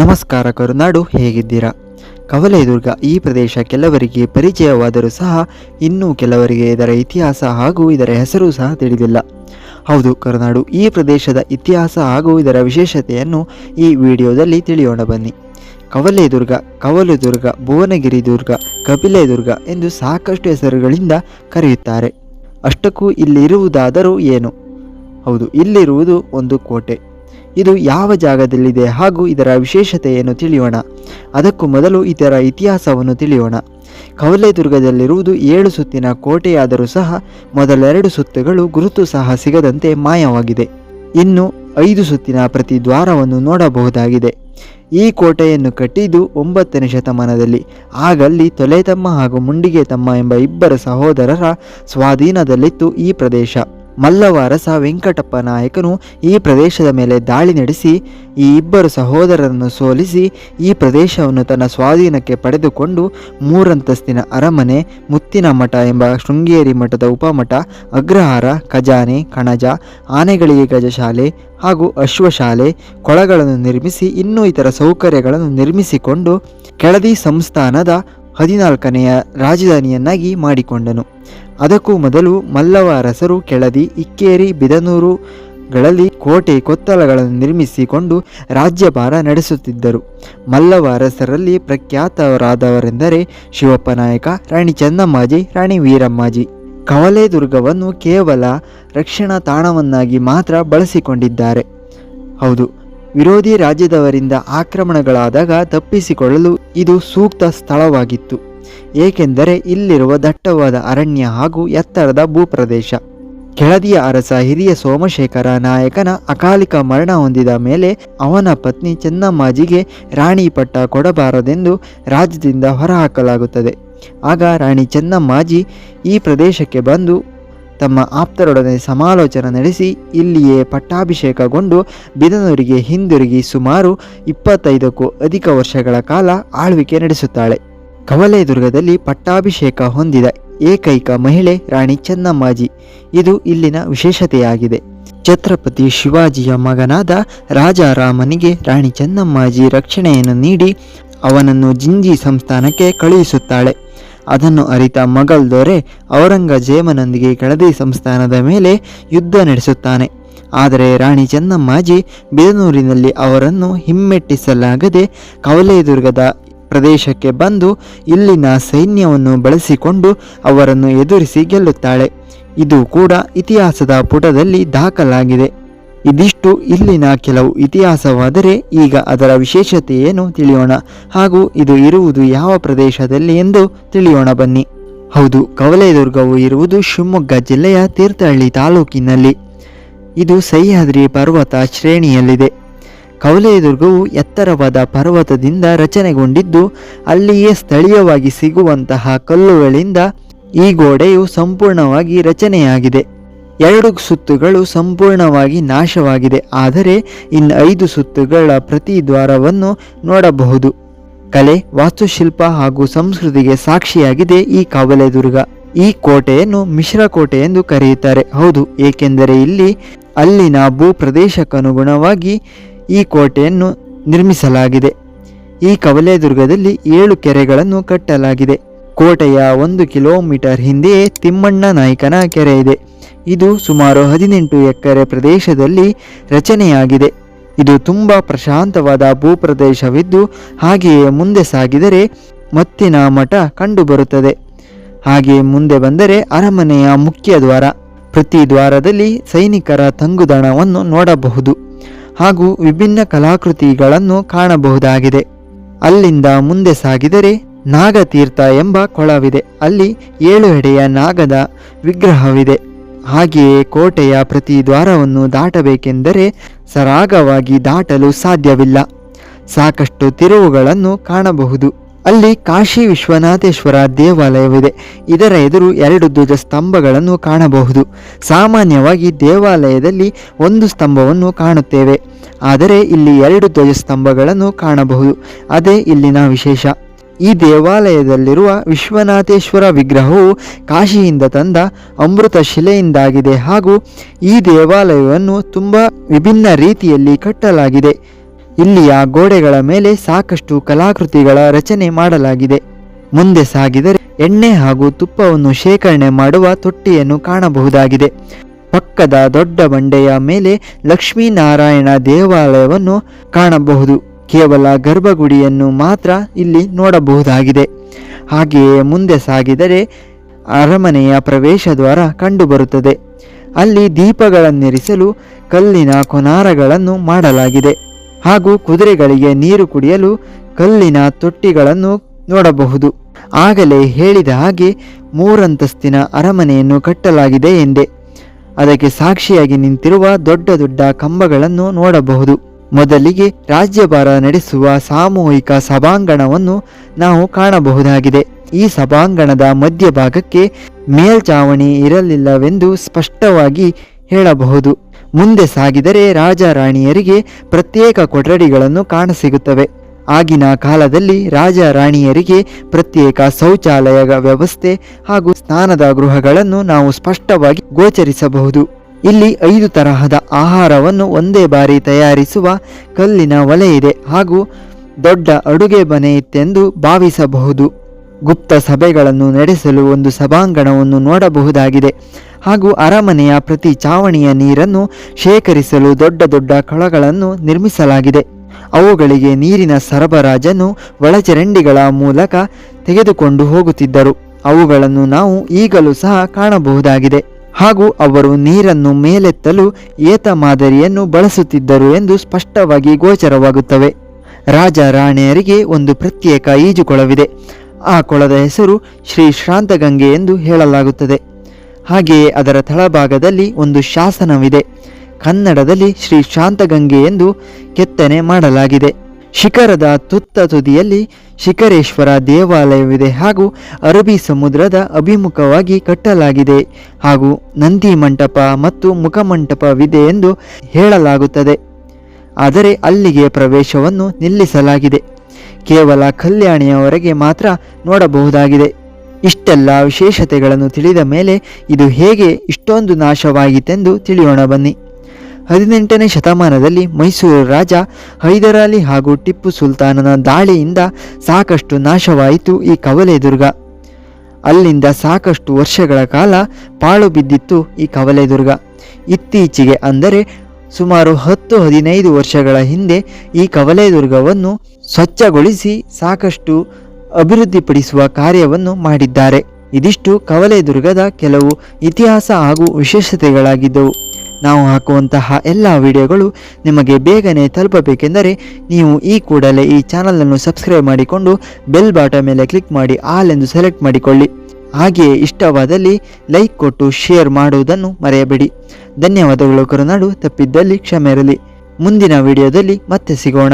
ನಮಸ್ಕಾರ ಕರುನಾಡು, ಹೇಗಿದ್ದೀರಾ? ಕವಲೆದುರ್ಗ, ಈ ಪ್ರದೇಶ ಕೆಲವರಿಗೆ ಪರಿಚಯವಾದರೂ ಸಹ ಇನ್ನೂ ಕೆಲವರಿಗೆ ಇದರ ಇತಿಹಾಸ ಹಾಗೂ ಇದರ ಹೆಸರು ಸಹ ತಿಳಿದಿಲ್ಲ. ಹೌದು ಕರುನಾಡು, ಈ ಪ್ರದೇಶದ ಇತಿಹಾಸ ಹಾಗೂ ಇದರ ವಿಶೇಷತೆಯನ್ನು ಈ ವಿಡಿಯೋದಲ್ಲಿ ತಿಳಿಯೋಣ ಬನ್ನಿ. ಕವಲೆದುರ್ಗ, ಕವಲುದುರ್ಗ ಭುವನಗಿರಿ ದುರ್ಗ ಕಪಿಲೆದುರ್ಗ ಎಂದು ಸಾಕಷ್ಟು ಹೆಸರುಗಳಿಂದ ಕರೆಯುತ್ತಾರೆ. ಅಷ್ಟಕ್ಕೂ ಇಲ್ಲಿರುವುದಾದರೂ ಏನು? ಹೌದು, ಇಲ್ಲಿರುವುದು ಒಂದು ಕೋಟೆ. ಇದು ಯಾವ ಜಾಗದಲ್ಲಿದೆ ಹಾಗೂ ಇದರ ವಿಶೇಷತೆಯನ್ನು ತಿಳಿಯೋಣ. ಅದಕ್ಕೂ ಮೊದಲು ಇದರ ಇತಿಹಾಸವನ್ನು ತಿಳಿಯೋಣ. ಕವಲೆದುರ್ಗದಲ್ಲಿರುವುದು ಏಳು ಸುತ್ತಿನ ಕೋಟೆಯಾದರೂ ಸಹ ಮೊದಲೆರಡು ಸುತ್ತುಗಳು ಗುರುತು ಸಹ ಸಿಗದಂತೆ ಮಾಯವಾಗಿದೆ. ಇನ್ನು ಐದು ಸುತ್ತಿನ ಪ್ರತಿ ದ್ವಾರವನ್ನು ನೋಡಬಹುದಾಗಿದೆ. ಈ ಕೋಟೆಯನ್ನು ಕಟ್ಟಿದ್ದು ಒಂಬತ್ತನೇ ಶತಮಾನದಲ್ಲಿ. ಆಗಲ್ಲಿ ತೊಲೆತಮ್ಮ ಹಾಗೂ ಮುಂಡಿಗೆ ತಮ್ಮ ಎಂಬ ಇಬ್ಬರ ಸಹೋದರರ ಸ್ವಾಧೀನದಲ್ಲಿತ್ತು ಈ ಪ್ರದೇಶ. ಮಲ್ಲವ ಅರಸ ವೆಂಕಟಪ್ಪ ನಾಯಕನು ಈ ಪ್ರದೇಶದ ಮೇಲೆ ದಾಳಿ ನಡೆಸಿ, ಈ ಇಬ್ಬರು ಸಹೋದರರನ್ನು ಸೋಲಿಸಿ, ಈ ಪ್ರದೇಶವನ್ನು ತನ್ನ ಸ್ವಾಧೀನಕ್ಕೆ ಪಡೆದುಕೊಂಡು ಮೂರಂತಸ್ತಿನ ಅರಮನೆ, ಮುತ್ತಿನ ಮಠ ಎಂಬ ಶೃಂಗೇರಿ ಮಠದ ಉಪಮಠ, ಅಗ್ರಹಾರ, ಖಜಾನೆ, ಕಣಜ, ಆನೆಗಳಿಗೆ ಗಜಶಾಲೆ ಹಾಗೂ ಅಶ್ವಶಾಲೆ ಕೊಳಗಳನ್ನು ನಿರ್ಮಿಸಿ, ಇನ್ನೂ ಇತರ ಸೌಕರ್ಯಗಳನ್ನು ನಿರ್ಮಿಸಿಕೊಂಡು ಕೆಳದಿ ಸಂಸ್ಥಾನದ ಹದಿನಾಲ್ಕನೆಯ ರಾಜಧಾನಿಯನ್ನಾಗಿ ಮಾಡಿಕೊಂಡನು. ಅದಕ್ಕೂ ಮೊದಲು ಮಲ್ಲವ ಅರಸರು ಕೆಳದಿ ಇಕ್ಕೇರಿ ಬಿದನೂರುಗಳಲ್ಲಿ ಕೋಟೆ ಕೊತ್ತಲಗಳನ್ನು ನಿರ್ಮಿಸಿಕೊಂಡು ರಾಜ್ಯಭಾರ ನಡೆಸುತ್ತಿದ್ದರು. ಮಲ್ಲವ ಅರಸರಲ್ಲಿ ಪ್ರಖ್ಯಾತರಾದವರೆಂದರೆ ಶಿವಪ್ಪ ನಾಯಕ ರಾಣಿ ಚೆನ್ನಮ್ಮಾಜಿ, ರಾಣಿ ವೀರಮ್ಮಾಜಿ. ಕವಲೆ ದುರ್ಗವನ್ನು ಕೇವಲ ರಕ್ಷಣಾ ತಾಣವನ್ನಾಗಿ ಮಾತ್ರ ಬಳಸಿಕೊಂಡಿದ್ದಾರೆ. ಹೌದು, ವಿರೋಧಿ ರಾಜ್ಯದವರಿಂದ ಆಕ್ರಮಣಗಳಾದಾಗ ತಪ್ಪಿಸಿಕೊಳ್ಳಲು ಇದು ಸೂಕ್ತ ಸ್ಥಳವಾಗಿತ್ತು. ಏಕೆಂದರೆ ಇಲ್ಲಿರುವ ದಟ್ಟವಾದ ಅರಣ್ಯ ಹಾಗೂ ಎತ್ತರದ ಭೂಪ್ರದೇಶ. ಕೆಳದಿಯ ಅರಸ ಹಿರಿಯ ಸೋಮಶೇಖರ ನಾಯಕನ ಅಕಾಲಿಕ ಮರಣ ಹೊಂದಿದ ಮೇಲೆ ಅವನ ಪತ್ನಿ ಚೆನ್ನಮ್ಮಾಜಿಗೆ ರಾಣಿ ಪಟ್ಟ ಕೊಡಬಾರದೆಂದು ರಾಜ್ಯದಿಂದ ಹೊರಹಾಕಲಾಗುತ್ತದೆ. ಆಗ ರಾಣಿ ಚೆನ್ನಮ್ಮಾಜಿ ಈ ಪ್ರದೇಶಕ್ಕೆ ಬಂದು ತಮ್ಮ ಆಪ್ತರೊಡನೆ ಸಮಾಲೋಚನೆ ನಡೆಸಿ ಇಲ್ಲಿಯೇ ಪಟ್ಟಾಭಿಷೇಕಗೊಂಡು ಬಿದನೂರಿಗೆ ಹಿಂದಿರುಗಿ ಸುಮಾರು ಇಪ್ಪತ್ತೈದಕ್ಕೂ ಅಧಿಕ ವರ್ಷಗಳ ಕಾಲ ಆಳ್ವಿಕೆ ನಡೆಸುತ್ತಾಳೆ. ಕವಲೇದುರ್ಗದಲ್ಲಿ ಪಟ್ಟಾಭಿಷೇಕ ಹೊಂದಿದ ಏಕೈಕ ಮಹಿಳೆ ರಾಣಿ ಚೆನ್ನಮ್ಮಾಜಿ. ಇದು ಇಲ್ಲಿನ ವಿಶೇಷತೆಯಾಗಿದೆ. ಛತ್ರಪತಿ ಶಿವಾಜಿಯ ಮಗನಾದ ರಾಜಾರಾಮನಿಗೆ ರಾಣಿ ಚೆನ್ನಮ್ಮಾಜಿ ರಕ್ಷಣೆಯನ್ನು ನೀಡಿ ಅವನನ್ನು ಜಿಂಜಿ ಸಂಸ್ಥಾನಕ್ಕೆ ಕಳುಹಿಸುತ್ತಾಳೆ. ಅದನ್ನು ಅರಿತ ಮಗಲ್ ದೊರೆ ಔರಂಗಜೇಬನೊಂದಿಗೆ ಕೆಳದಿ ಸಂಸ್ಥಾನದ ಮೇಲೆ ಯುದ್ಧ ನಡೆಸುತ್ತಾನೆ. ಆದರೆ ರಾಣಿ ಚೆನ್ನಮ್ಮಾಜಿ ಬಿದನೂರಿನಲ್ಲಿ ಅವರನ್ನು ಹಿಮ್ಮೆಟ್ಟಿಸಲಾಗದೆ ಕವಲೇದುರ್ಗದ ಪ್ರದೇಶಕ್ಕೆ ಬಂದು ಇಲ್ಲಿನ ಸೈನ್ಯವನ್ನು ಬಳಸಿಕೊಂಡು ಅವರನ್ನು ಎದುರಿಸಿ ಗೆಲ್ಲುತ್ತಾಳೆ. ಇದು ಕೂಡ ಇತಿಹಾಸದ ಪುಟದಲ್ಲಿ ದಾಖಲಾಗಿದೆ. ಇದಿಷ್ಟು ಇಲ್ಲಿನ ಕೆಲವು ಇತಿಹಾಸವಾದರೆ ಈಗ ಅದರ ವಿಶೇಷತೆ ಏನು ತಿಳಿಯೋಣ. ಹಾಗೂ ಇದು ಇರುವುದು ಯಾವ ಪ್ರದೇಶದಲ್ಲಿ ಎಂದು ತಿಳಿಯೋಣ ಬನ್ನಿ. ಹೌದು, ಕವಲೆದುರ್ಗವು ಇರುವುದು ಶಿವಮೊಗ್ಗ ಜಿಲ್ಲೆಯ ತೀರ್ಥಹಳ್ಳಿ ತಾಲೂಕಿನಲ್ಲಿ. ಇದು ಸಹ್ಯಾದ್ರಿ ಪರ್ವತ ಶ್ರೇಣಿಯಲ್ಲಿದೆ. ಕವಲೇದುರ್ಗವು ಎತ್ತರವಾದ ಪರ್ವತದಿಂದ ರಚನೆಗೊಂಡಿದ್ದು, ಅಲ್ಲಿಯೇ ಸ್ಥಳೀಯವಾಗಿ ಸಿಗುವಂತಹ ಕಲ್ಲುಗಳಿಂದ ಈ ಗೋಡೆಯು ಸಂಪೂರ್ಣವಾಗಿ ರಚನೆಯಾಗಿದೆ. ಎರಡು ಸುತ್ತುಗಳು ಸಂಪೂರ್ಣವಾಗಿ ನಾಶವಾಗಿದೆ, ಆದರೆ ಇನ್ನು ಐದು ಸುತ್ತುಗಳ ಪ್ರತಿ ದ್ವಾರವನ್ನು ನೋಡಬಹುದು. ಕಲೆ, ವಾಸ್ತುಶಿಲ್ಪ ಹಾಗೂ ಸಂಸ್ಕೃತಿಗೆ ಸಾಕ್ಷಿಯಾಗಿದೆ ಈ ಕವಲೇದುರ್ಗ ಈ ಕೋಟೆಯನ್ನು ಮಿಶ್ರ ಕೋಟೆ ಎಂದು ಕರೆಯುತ್ತಾರೆ. ಹೌದು, ಏಕೆಂದರೆ ಇಲ್ಲಿ ಅಲ್ಲಿನ ಭೂ ಪ್ರದೇಶಕ್ಕನುಗುಣವಾಗಿ ಈ ಕೋಟೆಯನ್ನು ನಿರ್ಮಿಸಲಾಗಿದೆ. ಈ ಕವಲೇದುರ್ಗದಲ್ಲಿ ಏಳು ಕೆರೆಗಳನ್ನು ಕಟ್ಟಲಾಗಿದೆ. ಕೋಟೆಯ ಒಂದು ಕಿಲೋಮೀಟರ್ ಹಿಂದೆಯೇ ತಿಮ್ಮಣ್ಣ ನಾಯಕನ ಕೆರೆ ಇದೆ. ಇದು ಸುಮಾರು ಹದಿನೆಂಟು ಎಕರೆ ಪ್ರದೇಶದಲ್ಲಿ ರಚನೆಯಾಗಿದೆ. ಇದು ತುಂಬ ಪ್ರಶಾಂತವಾದ ಭೂಪ್ರದೇಶವಿದ್ದು, ಹಾಗೆಯೇ ಮುಂದೆ ಸಾಗಿದರೆ ಮತ್ತಿನ ಮಠ ಕಂಡುಬರುತ್ತದೆ. ಹಾಗೆಯೇ ಮುಂದೆ ಬಂದರೆ ಅರಮನೆಯ ಮುಖ್ಯ ದ್ವಾರ. ಪ್ರತಿ ದ್ವಾರದಲ್ಲಿ ಸೈನಿಕರ ತಂಗುದಾಣವನ್ನು ನೋಡಬಹುದು. ಹಾಗೂ ವಿಭಿನ್ನ ಕಲಾಕೃತಿಗಳನ್ನು ಕಾಣಬಹುದಾಗಿದೆ. ಅಲ್ಲಿಂದ ಮುಂದೆ ಸಾಗಿದರೆ ನಾಗತೀರ್ಥ ಎಂಬ ಕೊಳವಿದೆ. ಅಲ್ಲಿ ಏಳು ಎಡೆಯ ನಾಗದ ವಿಗ್ರಹವಿದೆ. ಹಾಗೆಯೇ ಕೋಟೆಯ ಪ್ರತಿ ದ್ವಾರವನ್ನು ದಾಟಬೇಕೆಂದರೆ ಸರಾಗವಾಗಿ ದಾಟಲು ಸಾಧ್ಯವಿಲ್ಲ. ಸಾಕಷ್ಟು ತಿರುವುಗಳನ್ನು ಕಾಣಬಹುದು. ಅಲ್ಲಿ ಕಾಶಿ ವಿಶ್ವನಾಥೇಶ್ವರ ದೇವಾಲಯವಿದೆ. ಇದರ ಎದುರು ಎರಡು ಧ್ವಜ ಸ್ತಂಭಗಳನ್ನು ಕಾಣಬಹುದು. ಸಾಮಾನ್ಯವಾಗಿ ದೇವಾಲಯದಲ್ಲಿ ಒಂದು ಸ್ತಂಭವನ್ನು ಕಾಣುತ್ತೇವೆ. ಆದರೆ ಇಲ್ಲಿ ಎರಡು ಧ್ವಜ ಸ್ತಂಭಗಳನ್ನು ಕಾಣಬಹುದು. ಅದೇ ಇಲ್ಲಿನ ವಿಶೇಷ. ಈ ದೇವಾಲಯದಲ್ಲಿರುವ ವಿಶ್ವನಾಥೇಶ್ವರ ವಿಗ್ರಹವು ಕಾಶಿಯಿಂದ ತಂದ ಅಮೃತ ಶಿಲೆಯಿಂದಾಗಿದೆ ಹಾಗೂ ಈ ದೇವಾಲಯವನ್ನು ತುಂಬ ವಿಭಿನ್ನ ರೀತಿಯಲ್ಲಿ ಕಟ್ಟಲಾಗಿದೆ. ಇಲ್ಲಿಯ ಗೋಡೆಗಳ ಮೇಲೆ ಸಾಕಷ್ಟು ಕಲಾಕೃತಿಗಳ ರಚನೆ ಮಾಡಲಾಗಿದೆ. ಮುಂದೆ ಸಾಗಿದರೆ ಎಣ್ಣೆ ಹಾಗೂ ತುಪ್ಪವನ್ನು ಶೇಖರಣೆ ಮಾಡುವ ತೊಟ್ಟಿಯನ್ನು ಕಾಣಬಹುದಾಗಿದೆ. ಪಕ್ಕದ ದೊಡ್ಡ ಬಂಡೆಯ ಮೇಲೆ ಲಕ್ಷ್ಮೀನಾರಾಯಣ ದೇವಾಲಯವನ್ನು ಕಾಣಬಹುದು. ಕೇವಲ ಗರ್ಭಗುಡಿಯನ್ನು ಮಾತ್ರ ಇಲ್ಲಿ ನೋಡಬಹುದಾಗಿದೆ. ಹಾಗೆಯೇ ಮುಂದೆ ಸಾಗಿದರೆ ಅರಮನೆಯ ಪ್ರವೇಶ ದ್ವಾರ ಕಂಡುಬರುತ್ತದೆ. ಅಲ್ಲಿ ದೀಪಗಳನ್ನಿರಿಸಲು ಕಲ್ಲಿನ ಕೊನಾರಗಳನ್ನು ಮಾಡಲಾಗಿದೆ. ಹಾಗೂ ಕುದುರೆಗಳಿಗೆ ನೀರು ಕುಡಿಯಲು ಕಲ್ಲಿನ ತೊಟ್ಟಿಗಳನ್ನು ನೋಡಬಹುದು. ಆಗಲೇ ಹೇಳಿದ ಹಾಗೆ ಮೂರಂತಸ್ತಿನ ಅರಮನೆಯನ್ನು ಕಟ್ಟಲಾಗಿದೆ ಎಂದೆ. ಅದಕ್ಕೆ ಸಾಕ್ಷಿಯಾಗಿ ನಿಂತಿರುವ ದೊಡ್ಡ ದೊಡ್ಡ ಕಂಬಗಳನ್ನು ನೋಡಬಹುದು. ಮೊದಲಿಗೆ ರಾಜ್ಯಭಾರ ನಡೆಸುವ ಸಾಮೂಹಿಕ ಸಭಾಂಗಣವನ್ನು ನಾವು ಕಾಣಬಹುದಾಗಿದೆ. ಈ ಸಭಾಂಗಣದ ಮಧ್ಯಭಾಗಕ್ಕೆ ಮೇಲ್ಚಾವಣಿ ಇರಲಿಲ್ಲವೆಂದು ಸ್ಪಷ್ಟವಾಗಿ ಹೇಳಬಹುದು. ಮುಂದೆ ಸಾಗಿದರೆ ರಾಜ ರಾಣಿಯರಿಗೆ ಪ್ರತ್ಯೇಕ ಕೊಠಡಿಗಳನ್ನು ಕಾಣಸಿಗುತ್ತವೆ. ಆಗಿನ ಕಾಲದಲ್ಲಿ ರಾಜ ರಾಣಿಯರಿಗೆ ಪ್ರತ್ಯೇಕ ಶೌಚಾಲಯದ ವ್ಯವಸ್ಥೆ ಹಾಗೂ ಸ್ನಾನದ ಗೃಹಗಳನ್ನು ನಾವು ಸ್ಪಷ್ಟವಾಗಿ ಗೋಚರಿಸಬಹುದು. ಇಲ್ಲಿ ಐದು ತರಹದ ಆಹಾರವನ್ನು ಒಂದೇ ಬಾರಿ ತಯಾರಿಸುವ ಕಲ್ಲಿನ ಒಲೆಯಿದೆ ಹಾಗೂ ದೊಡ್ಡ ಅಡುಗೆ ಮನೆ ಇತ್ತೆಂದು ಭಾವಿಸಬಹುದು. ಗುಪ್ತ ಸಭೆಗಳನ್ನು ನಡೆಸಲು ಒಂದು ಸಭಾಂಗಣವನ್ನು ನೋಡಬಹುದಾಗಿದೆ. ಹಾಗೂ ಅರಮನೆಯ ಪ್ರತಿ ಚಾವಣಿಯ ನೀರನ್ನು ಶೇಖರಿಸಲು ದೊಡ್ಡ ದೊಡ್ಡ ಕೊಳಗಳನ್ನು ನಿರ್ಮಿಸಲಾಗಿದೆ. ಅವುಗಳಿಗೆ ನೀರಿನ ಸರಬರಾಜನ್ನು ಒಳಚರಂಡಿಗಳ ಮೂಲಕ ತೆಗೆದುಕೊಂಡು ಹೋಗುತ್ತಿದ್ದರು. ಅವುಗಳನ್ನು ನಾವು ಈಗಲೂ ಸಹ ಕಾಣಬಹುದಾಗಿದೆ. ಹಾಗೂ ಅವರು ನೀರನ್ನು ಮೇಲೆತ್ತಲು ಏತ ಮಾದರಿಯನ್ನು ಬಳಸುತ್ತಿದ್ದರು ಎಂದು ಸ್ಪಷ್ಟವಾಗಿ ಗೋಚರವಾಗುತ್ತವೆ. ರಾಜ ರಾಣಿಯರಿಗೆ ಒಂದು ಪ್ರತ್ಯೇಕ ಈಜುಕೊಳವಿದೆ. ಆ ಕೊಳದ ಹೆಸರು ಶ್ರೀ ಶ್ರಾಂತಗಂಗೆ ಎಂದು ಹೇಳಲಾಗುತ್ತದೆ. ಹಾಗೆಯೇ ಅದರ ತಳಭಾಗದಲ್ಲಿ ಒಂದು ಶಾಸನವಿದೆ. ಕನ್ನಡದಲ್ಲಿ ಶ್ರೀ ಶಾಂತಗಂಗೆ ಎಂದು ಕೆತ್ತನೆ ಮಾಡಲಾಗಿದೆ. ಶಿಖರದ ತುತ್ತ ತುದಿಯಲ್ಲಿ ಶಿಖರೇಶ್ವರ ದೇವಾಲಯವಿದೆ ಹಾಗೂ ಅರಬ್ಬಿ ಸಮುದ್ರದ ಅಭಿಮುಖವಾಗಿ ಕಟ್ಟಲಾಗಿದೆ ಹಾಗೂ ನಂದಿ ಮಂಟಪ ಮತ್ತು ಮುಖಮಂಟಪವಿದೆ ಎಂದು ಹೇಳಲಾಗುತ್ತದೆ. ಆದರೆ ಅಲ್ಲಿಗೆ ಪ್ರವೇಶವನ್ನು ನಿಲ್ಲಿಸಲಾಗಿದೆ. ಕೇವಲ ಕಲ್ಯಾಣಿಯವರೆಗೆ ಮಾತ್ರ ನೋಡಬಹುದಾಗಿದೆ. ಇಷ್ಟೆಲ್ಲ ವಿಶೇಷತೆಗಳನ್ನು ತಿಳಿದ ಮೇಲೆ ಇದು ಹೇಗೆ ಇಷ್ಟೊಂದು ನಾಶವಾಯಿತೆಂದು ತಿಳಿಯೋಣ ಬನ್ನಿ. ಹದಿನೆಂಟನೇ ಶತಮಾನದಲ್ಲಿ ಮೈಸೂರು ರಾಜ ಹೈದರಾಲಿ ಹಾಗೂ ಟಿಪ್ಪು ಸುಲ್ತಾನನ ದಾಳಿಯಿಂದ ಸಾಕಷ್ಟು ನಾಶವಾಯಿತು ಈ ಕವಲೆ ದುರ್ಗ. ಅಲ್ಲಿಂದ ಸಾಕಷ್ಟು ವರ್ಷಗಳ ಕಾಲ ಪಾಳು ಬಿದ್ದಿತ್ತು ಈ ಕವಲೆ ದುರ್ಗ. ಇತ್ತೀಚೆಗೆ ಅಂದರೆ ಸುಮಾರು ಹತ್ತು ಹದಿನೈದು ವರ್ಷಗಳ ಹಿಂದೆ ಈ ಕವಲೆ ದುರ್ಗವನ್ನು ಸ್ವಚ್ಛಗೊಳಿಸಿ ಸಾಕಷ್ಟು ಅಭಿವೃದ್ಧಿಪಡಿಸುವ ಕಾರ್ಯವನ್ನು ಮಾಡಿದ್ದಾರೆ. ಇದಿಷ್ಟು ಕವಲೆ ದುರ್ಗದ ಕೆಲವು ಇತಿಹಾಸ ಹಾಗೂ ವಿಶೇಷತೆಗಳಾಗಿದ್ದವು. ನಾವು ಹಾಕುವಂತಹ ಎಲ್ಲ ವಿಡಿಯೋಗಳು ನಿಮಗೆ ಬೇಗನೆ ತಲುಪಬೇಕೆಂದರೆ ನೀವು ಈ ಕೂಡಲೇ ಈ ಚಾನಲನ್ನು ಸಬ್ಸ್ಕ್ರೈಬ್ ಮಾಡಿಕೊಂಡು ಬೆಲ್ ಬಾಟ ಮೇಲೆ ಕ್ಲಿಕ್ ಮಾಡಿ, ಆಲ್ ಎಂದು ಸೆಲೆಕ್ಟ್ ಮಾಡಿಕೊಳ್ಳಿ. ಹಾಗೆಯೇ ಇಷ್ಟವಾದಲ್ಲಿ ಲೈಕ್ ಕೊಟ್ಟು ಶೇರ್ ಮಾಡುವುದನ್ನು ಮರೆಯಬೇಡಿ. ಧನ್ಯವಾದಗಳು ಕರುನಾಡು, ತಪ್ಪಿದ್ದಲ್ಲಿ ಕ್ಷಮೆ ಇರಲಿ. ಮುಂದಿನ ವಿಡಿಯೋದಲ್ಲಿ ಮತ್ತೆ ಸಿಗೋಣ.